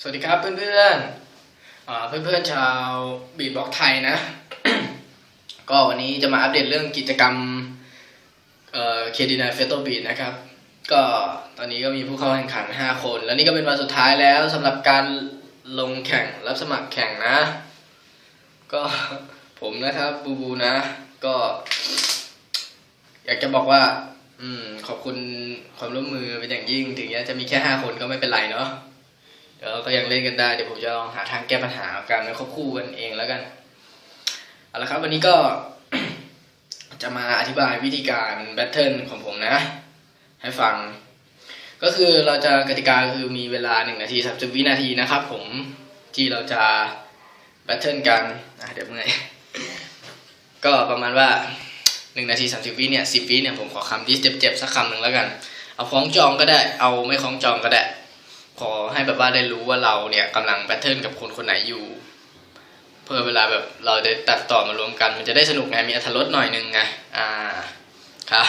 สวัสดีครับเพื่อนๆอ่าเพื่อนๆชาวบีทบ็อกไทยนะ ก็วันนี้จะมาอัปเดตเรื่องกิจกรรมเอเคดีนาเฟสโตบีทนะครับ ก็ตอนนี้ก็มีผู้เข้าแข่งขัน 5 คน แล้วนี่ก็เป็นวันสุดท้ายแล้วสำหรับการลงแข่งรับสมัครแข่งนะ ก็ผมนะครับบูบูนะ ก็ อยากจะบอกว่า อืม ขอบคุณความร่วมมือเป็นอย่างยิ่ง ถึงจะมีแค่ห้าคนก็ไม่เป็นไรเนาะเดี๋ยวก็ยังเล่นกันได้เดี๋ยวผมจะลองหาทางแก้ปัญหาการควบคู่กันเองแล้วกันเอาละครับ วันนี้ก็จะมาอธิบายวิธีการแบทเทิลของผมนะ ให้ฟัง ก็คือเราจะกติกาคือมีเวลา1นาที30วินาทีนะครับ ผมที่เราจะแบทเทิลกันอะเดี๋ยวเมื่อยก็ประมาณว่า1นาที30วิเนี่ย10วิเนี่ยผมขอคำที่เจ็บๆสักคำหนึ่งแล้วกัน เอาคล้องจองก็ได้ เอาไม่คล้องจองก็ได้ ขอให้แบบว่าได้รู้ว่าเราเนี่ยกำลังแบทเทิลกับคนคนไหนอยู่เพื่อเวลาแบบเราได้ตัดต่อมารวมกัน มันจะได้สนุกไงมีอรรถรสหน่อยนึงไงอ่าครับ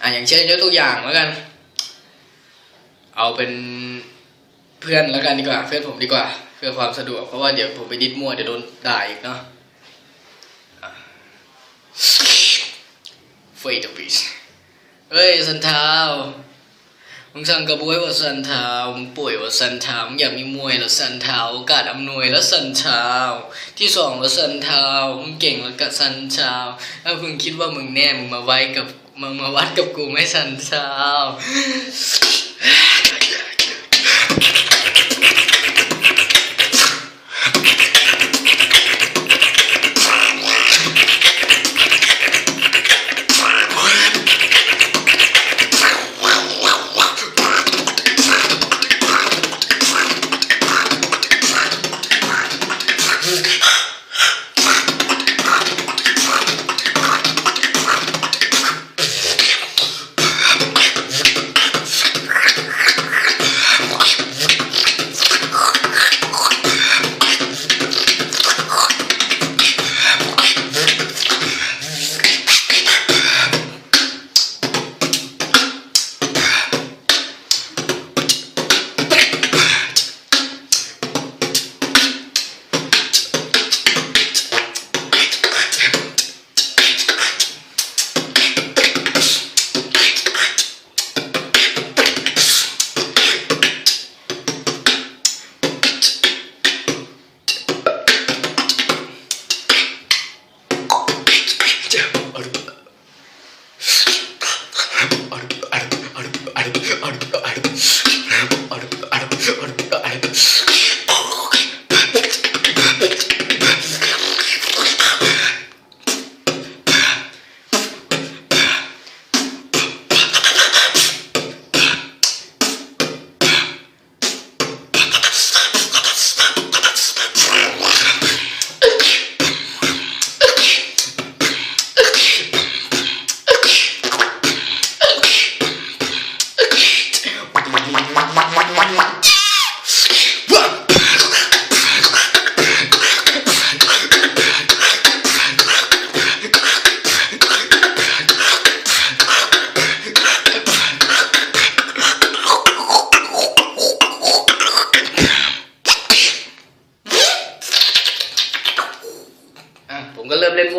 อ่าอย่างเช่นยกตัวอย่างแล้วกัน เอาเป็นเพื่อนแล้วกันดีกว่า เพื่อนผมดีกว่า เพื่อความสะดวกเพราะว่าเดี๋ยวผมไปดิดมั่วเดี๋ยวโดนด่าอีกเนาะเฟยต์บีสเฮ้ยสันเทามึงสั่งกระบวยว่าสันเทามึงป่วยว่าสันเทามึงอยากมีมวยแล้วสันเทาโอกาสอำนวยแล้วสันเทาที่สองแล้วสันเทามึงเก่งแล้วกับสันเทาถ้ามึงคิดว่ามึงแน่มึงมาไว้กับ มึงมาวัดกับกูไม่สันเท้า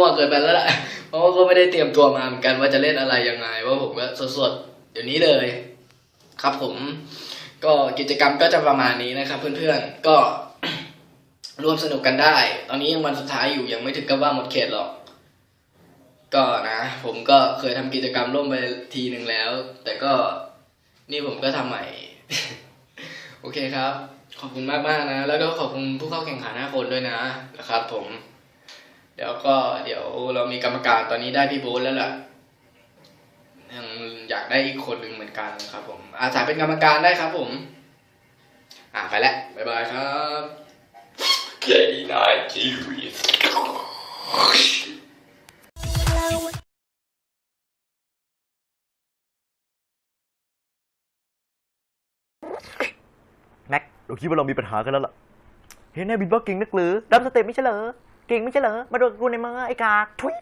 มั่วเกินไปแล้วล่ะเพราะว่าก็ไม่ได้เตรียมตัวมาเหมือนกันว่าจะเล่นอะไรยังไงว่าะผมก็สดๆเดี๋ยวนี้เลย ครับผม ก็กิจกรรมก็จะประมาณนี้นะครับ เพื่อนๆก็ร่วมสนุกกันได้ ตอนนี้ยังวันสุดท้ายอยู่ยังไม่ถึงกับว่าหมดเขตหรอก ก็นะ ผมก็เคยทำกิจกรรมร่วมไปทีหนึ่งแล้ว แต่ก็นี่ผมก็ทำใหม่ โอเคครับ ขอบคุณมากมากนะ แล้วก็ขอบคุณผู้เข้าแข่งขันห้าคนด้วยนะนะครับผม เดี๋ยวก็เดี๋ยวเรามีกรรมการตอนนี้ได้พี่โบ๊ทแล้วล่ะยังอยากได้อีกคนหนึ่งเหมือนกันครับผม อาสาเป็นกรรมการได้ครับผม อ่าไปแล้วบ๊ายบายครับ K9 TV. เราคิดว่าเรามีปัญหากันแล้วล่ะเห็นแน่บิดบ็อกซ์เก่งนักหรือดับสเต็ปไม่ใช่เหรอเก่งไม่ใช่เหรอ มาโดนกูในมือไอ้กากทุย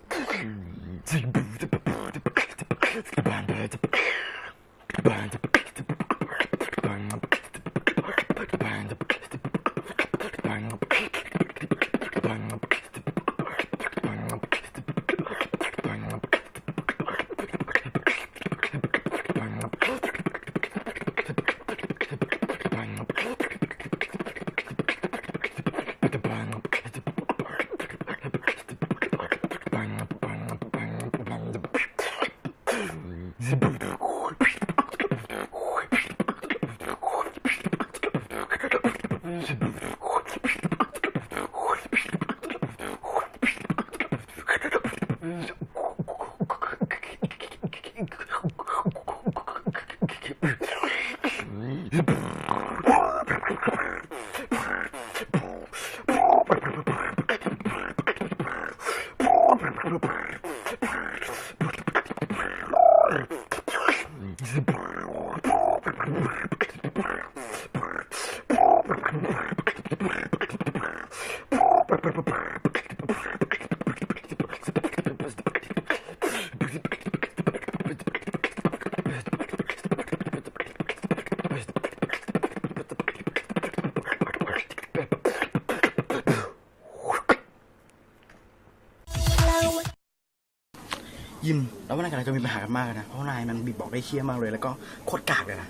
ยิมแล้ววันนั้นกันจะมีปัญหากันมากเลยนะ เพราะนายมันบีบบอกได้เคี้ยมากเลย แล้วก็โคตรกากเลยนะ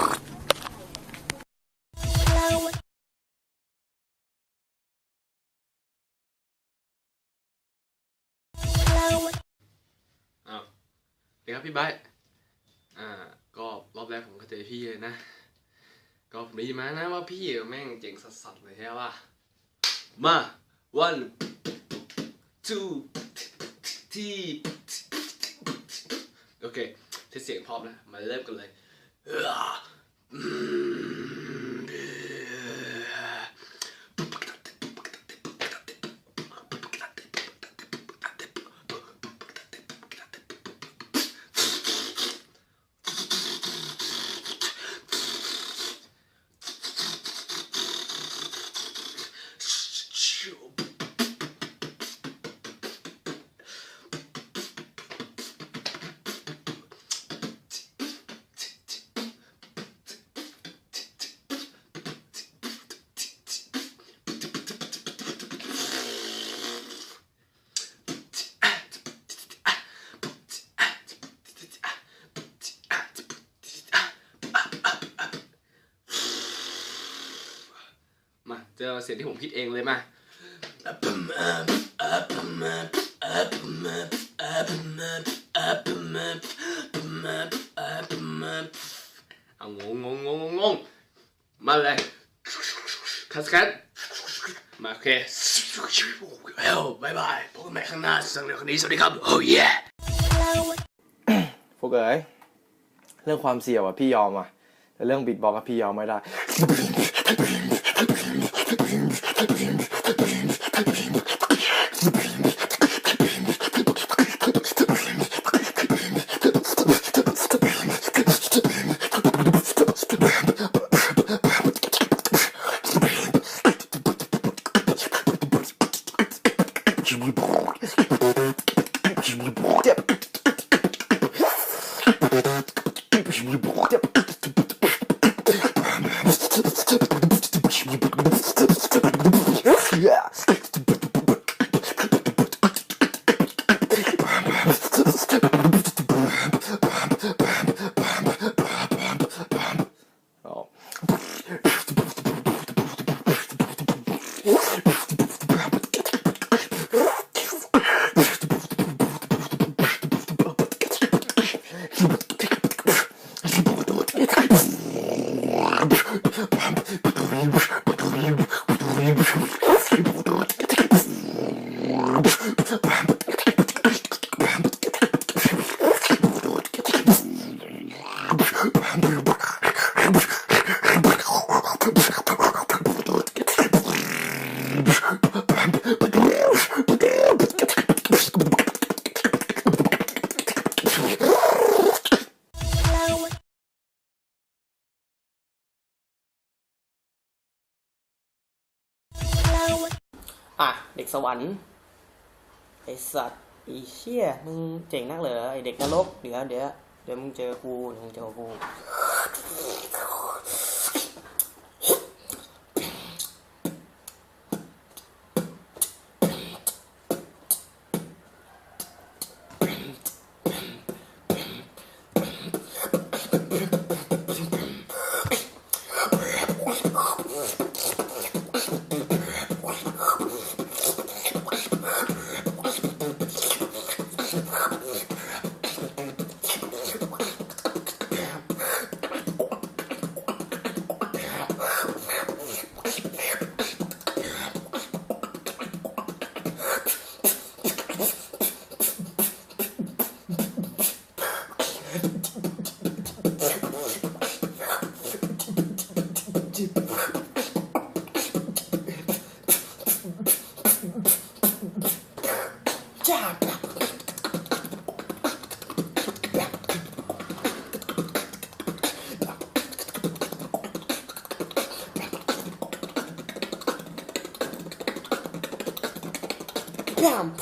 ครับพี่ไบร์ทอ่า ก็รอบแรกผมก็เจอพี่เลยนะ ก็ผมได้ยินมานะว่าพี่แม่งเจ๋งสัสๆเลยใช่ป่ะ มา one two ที่โอเคเทสเสียงพร้อมนะ มาเริ่มกันเลย เจอเสียงที่ผมคิดเองเลยมาเอางงงงงงมาเลยคัสคัสมาโอเคเฮ้ยบายบายพบกันใหม่ข้างหน้าสังเดียวคนนี้สวัสดีครับโอ้ยพวกเอ๋ยเรื่องความเสี่ยวอะพี่ยอมอะแต่เรื่องบิดบอกอะพี่ยอมไม่ได้ アイプリンス、アイプリンス、アイプリンス。 สวรรค์ไอสัตว์ไอเชี่ยมึงเจ๋งนักเหรอไอเด็กนรกเดี๋ยวเดี๋ยวเดี๋ยวมึงเจอกูเดี๋ยวมึงเจอกู Bam.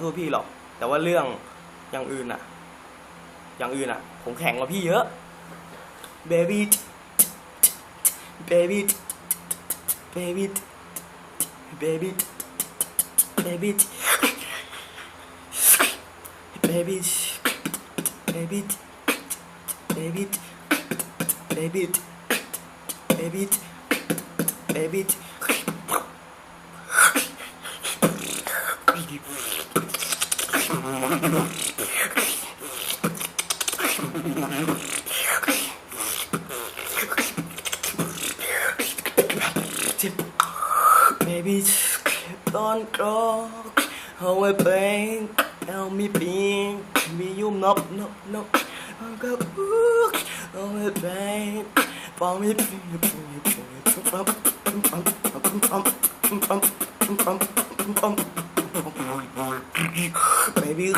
สู้พี่หรอก แต่ว่าเรื่องอย่างอื่นอะอย่างอื่นอะผมแข่งกว่าพี่เยอะ baby baby baby baby baby baby baby baby baby baby baby Baby, don't go away, babe. Tell me, pink. Me, you, no, no, no. I go away, babe. For me, pink. pink, pink, pink. baby.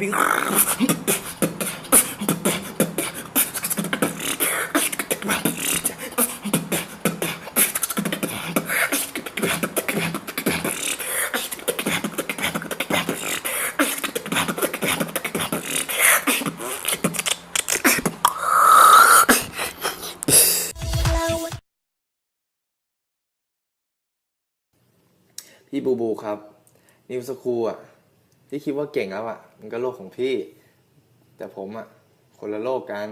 Baby. Hello. พี่บูบูครับ นิวสคูลอะ ที่คิดว่าเก่งแล้วอะ มันก็โลกของพี่ แต่ผมอะ คนละโลกกัน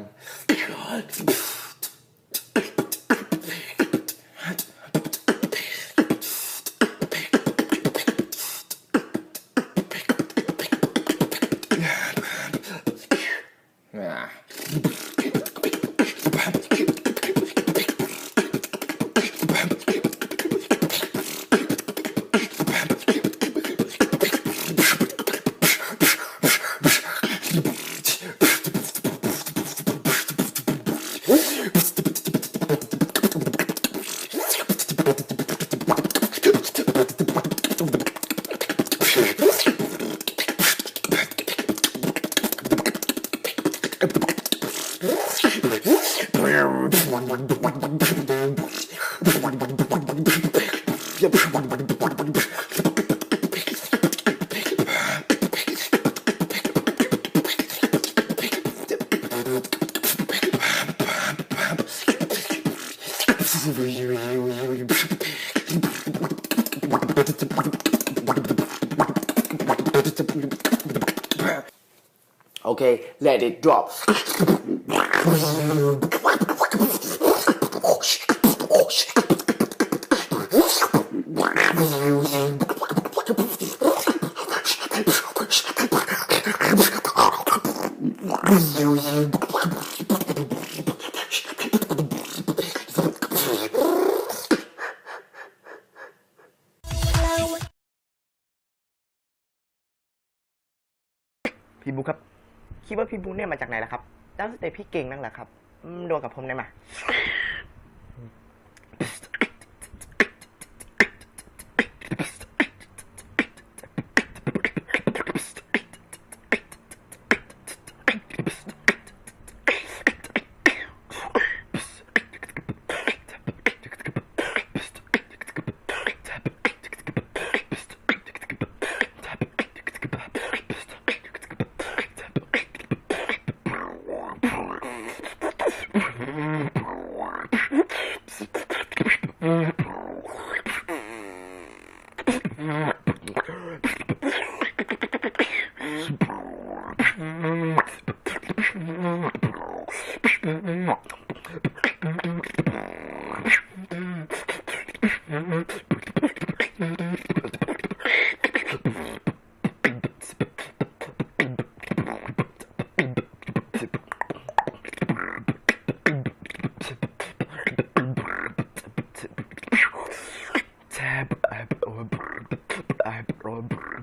Yeah. โอเค let it drop ตั้งแต่พี่เก่งนั่งแหละครับอืมโดนกับผมได้ไหม Mm-hmm. from